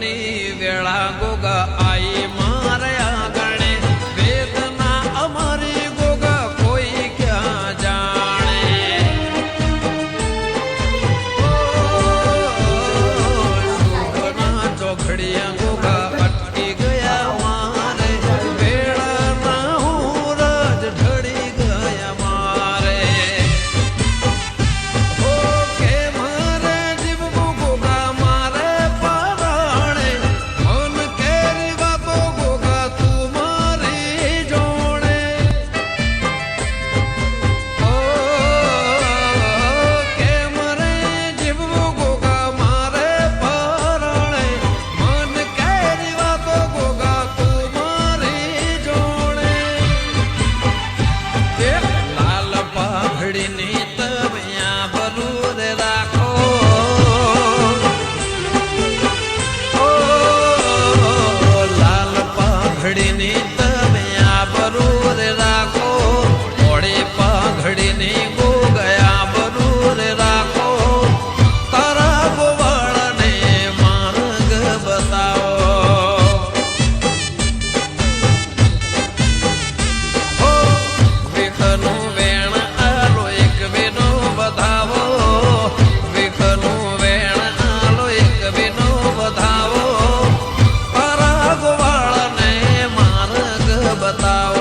ની વેળા go Saturday it. Natal.